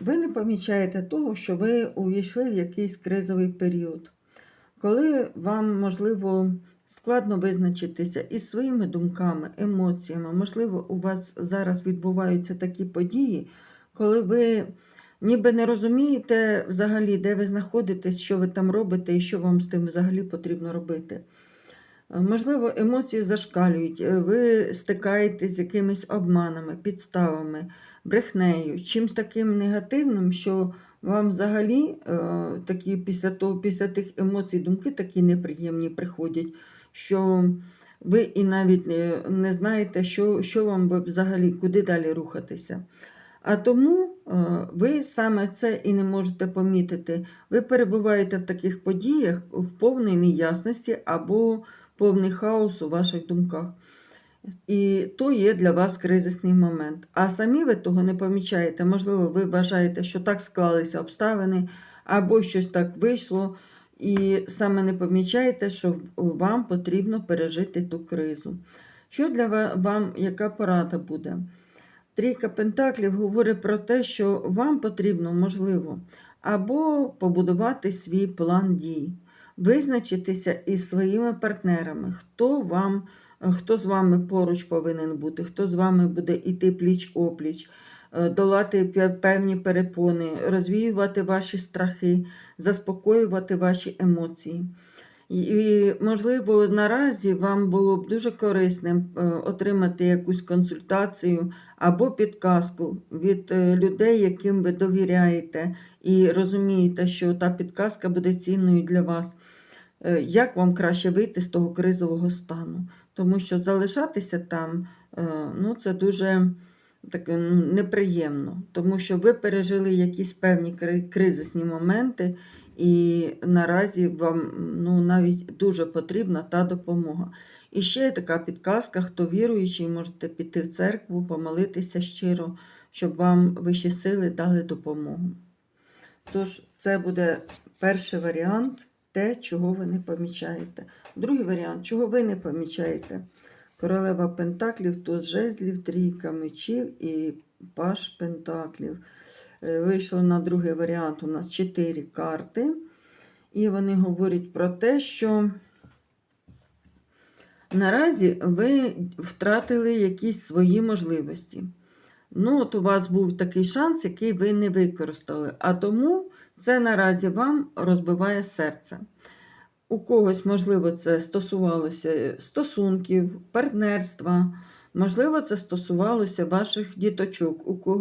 Ви не помічаєте того, що ви увійшли в якийсь кризовий період, коли вам, можливо, складно визначитися із своїми думками, емоціями. Можливо, у вас зараз відбуваються такі події, коли ви ніби не розумієте взагалі, де ви знаходитесь, що ви там робите і що вам з тим взагалі потрібно робити. Можливо, емоції зашкалюють, е, ви стикаєтесь з якимись обманами, підставами, брехнею, чимось таким негативним, що вам взагалі е, такі після того, після тих емоцій, думки такі неприємні приходять, що ви і навіть е, не знаєте, що, що вам взагалі, куди далі рухатися. А тому ви саме це і не можете помітити. Ви перебуваєте в таких подіях в повній неясності або повний хаос у ваших думках. І то є для вас кризисний момент. А самі ви того не помічаєте. Можливо, ви вважаєте, що так склалися обставини, або щось так вийшло, і саме не помічаєте, що вам потрібно пережити ту кризу. Що для ва- вам, яка порада буде? Трійка Пентаклів говорить про те, що вам потрібно, можливо, або побудувати свій план дій, визначитися із своїми партнерами, хто вам, хто з вами поруч повинен бути, хто з вами буде йти пліч-опліч, е, долати певні перепони, розвіювати ваші страхи, заспокоювати ваші емоції. І, можливо, наразі вам було б дуже корисним е, отримати якусь консультацію або підказку від е, людей, яким ви довіряєте, і розумієте, що та підказка буде цінною для вас. Е, Як вам краще вийти з того кризового стану? Тому що залишатися там ну, це дуже таке, ну, неприємно, тому що ви пережили якісь певні кризисні моменти, і наразі вам ну, навіть дуже потрібна та допомога. І ще є така підказка, хто віруючий, можете піти в церкву, помолитися щиро, щоб вам вищі сили дали допомогу. Тож, це буде перший варіант, те, чого ви не помічаєте. Другий варіант, чого ви не помічаєте. Королева Пентаклів, туз жезлів, трійка мечів і паш Пентаклів. Е, Вийшло на другий варіант у нас чотири карти. І вони говорять про те, що наразі ви втратили якісь свої можливості. Ну, от у вас був такий шанс, який ви не використали. А тому це наразі вам розбиває серце. У когось, можливо, це стосувалося стосунків, партнерства, можливо, це стосувалося ваших діточок, у кого